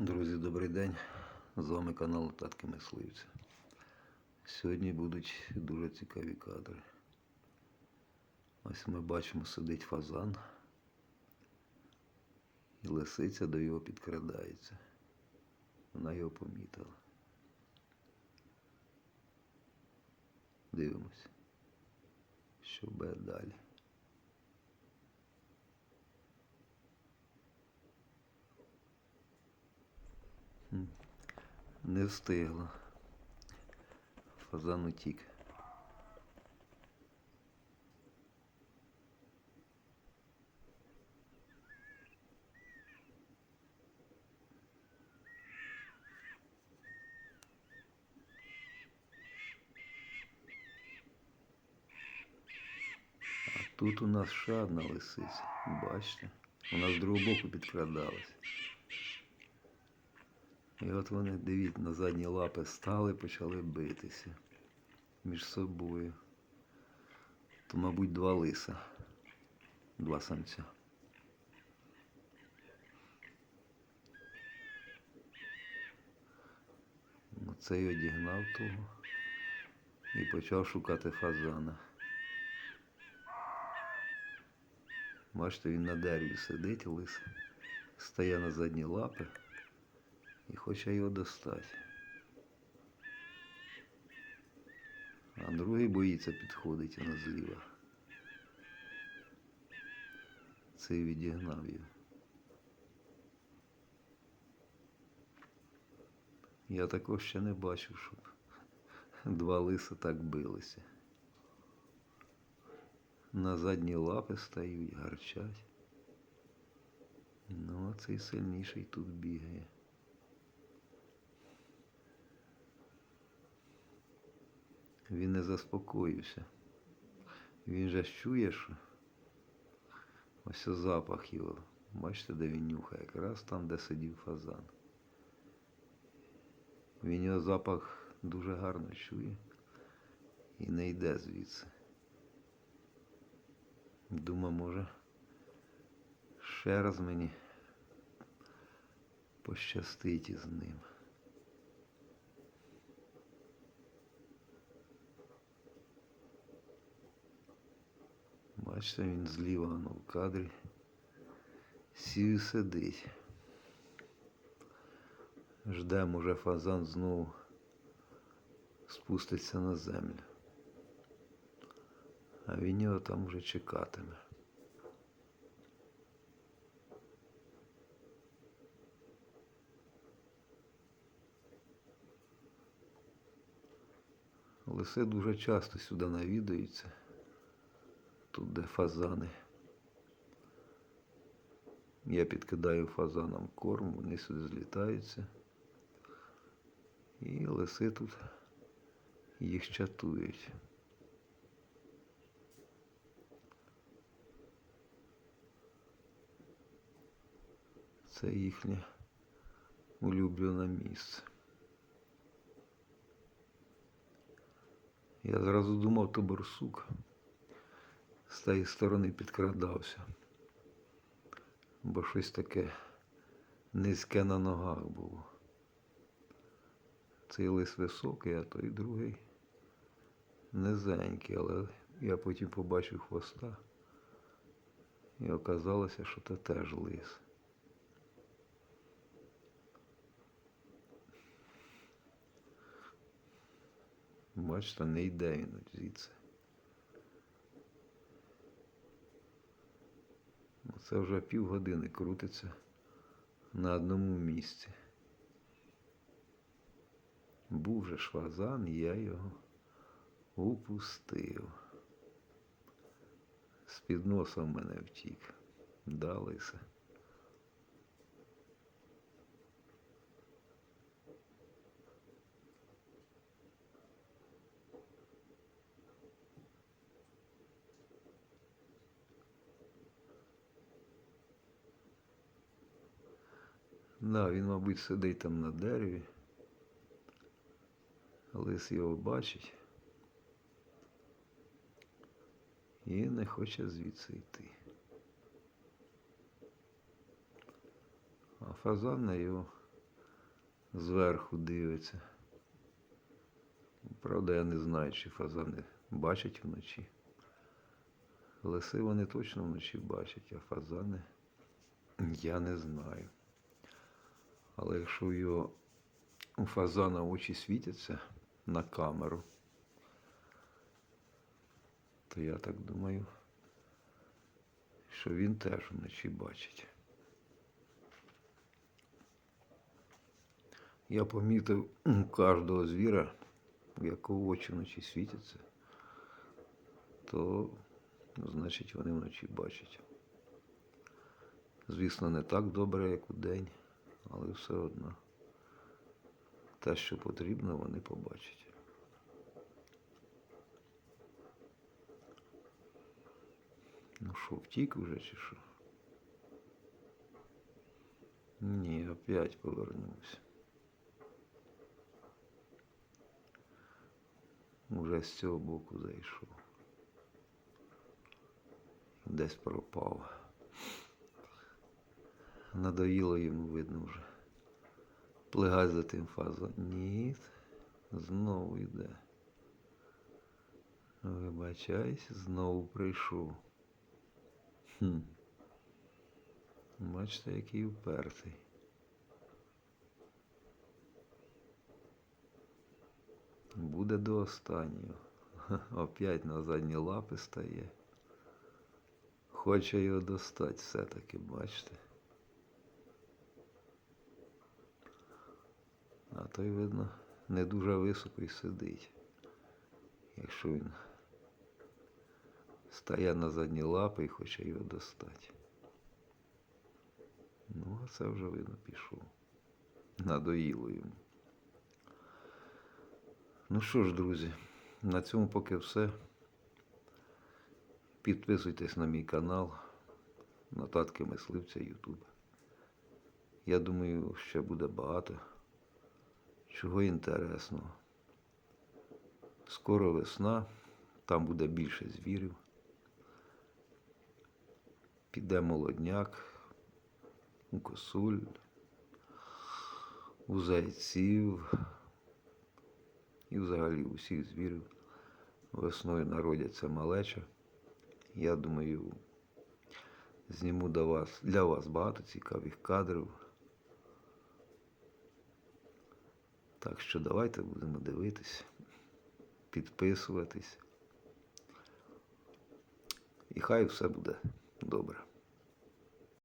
Друзі, добрий день. З вами канал Татки Мисливця. Сьогодні будуть дуже цікаві кадри. Ось ми бачимо, сидить фазан, і лисиця до його підкрадається. Вона його помітила. Дивимось, що буде далі. Не встигла. Фазан утік. Тут у нас ще одна лисиця. Бачите? Вона з другого боку підкрадалась. І от вони, дивіться, на задні лапи стали, почали битися між собою. То, мабуть, два лиса, два самця. Оцей одігнав того і почав шукати фазана. Бачите, він на дереві сидить, лис, стає на задні лапи і хоче його достати. А другий боїться підходить вона зліва. Цей відігнав його. Я також ще не бачив, щоб два лиса так билися. На задні лапи стають, гарчать. Ну, а цей сильніший тут бігає. Він не заспокоївся. Він же ж чує, що ось запах його. Бачите, де він нюхає, якраз там, де сидів фазан. Він його запах дуже гарно чує і не йде звідси. Думаю, може, ще раз мені пощастить із ним. Бачите, він зліва воно в кадрі. Сів сидить. Жде, може фазан знову спуститься на землю. А він його там вже чекатиме. Лиси дуже часто сюди навідуються тут де фазани. Я підкидаю фазанам корм, вони сюди злітаються. І лиси тут їх чатують. Це їхнє улюблене місце. Я зразу думав, то борсук з тієї сторони підкрадався, бо щось таке низьке на ногах було. Цей лис високий, а той другий низенький, але я потім побачив хвоста і оказалося, що це теж лис. Бачите, не йде він звідси. Це вже півгодини крутиться на одному місці. Був же швазан, і я його упустив. З-під носа в мене втік. Далися. Да, він, мабуть, сидить там на дереві. Лис його бачить і не хоче звідси йти. А фазан на його зверху дивиться. Правда, я не знаю, чи фазани бачать вночі. Лиси вони точно вночі бачать, а фазани я не знаю. Але якщо його у фазана очі світяться на камеру, то я так думаю, що він теж вночі бачить. Я помітив у кожного звіра, у якого очі вночі світяться, то значить вони вночі бачать. Звісно, не так добре, як у день, але все одно те, що потрібно, вони побачать. Ну що, втік уже чи що? Ні, опять повернувся. Уже з цього боку зайшов. Десь пропав. Надоїло йому видно вже. Плигать за тим фазом. Ні. Знову йде. Вибачайся, знову прийшов. Хм. Бачите, який упертий. Буде до останнього. Опять на задні лапи стає. Хоче його достати все-таки, бачите. А той, видно, не дуже високо й сидить. Якщо він стає на задні лапи і хоче його достати. Ну, а це вже видно пішов. Надоїло йому. Ну що ж, друзі, на цьому поки все. Підписуйтесь на мій канал Нотатки мисливця YouTube. Я думаю, ще буде багато чого інтересного. Скоро весна, там буде більше звірів. Піде молодняк, у косуль, у зайців і взагалі у всіх звірів. Весною народяться малеча. Я думаю, зніму до вас, для вас багато цікавих кадрів. Так що давайте будемо дивитись, підписуватись. І хай все буде добре.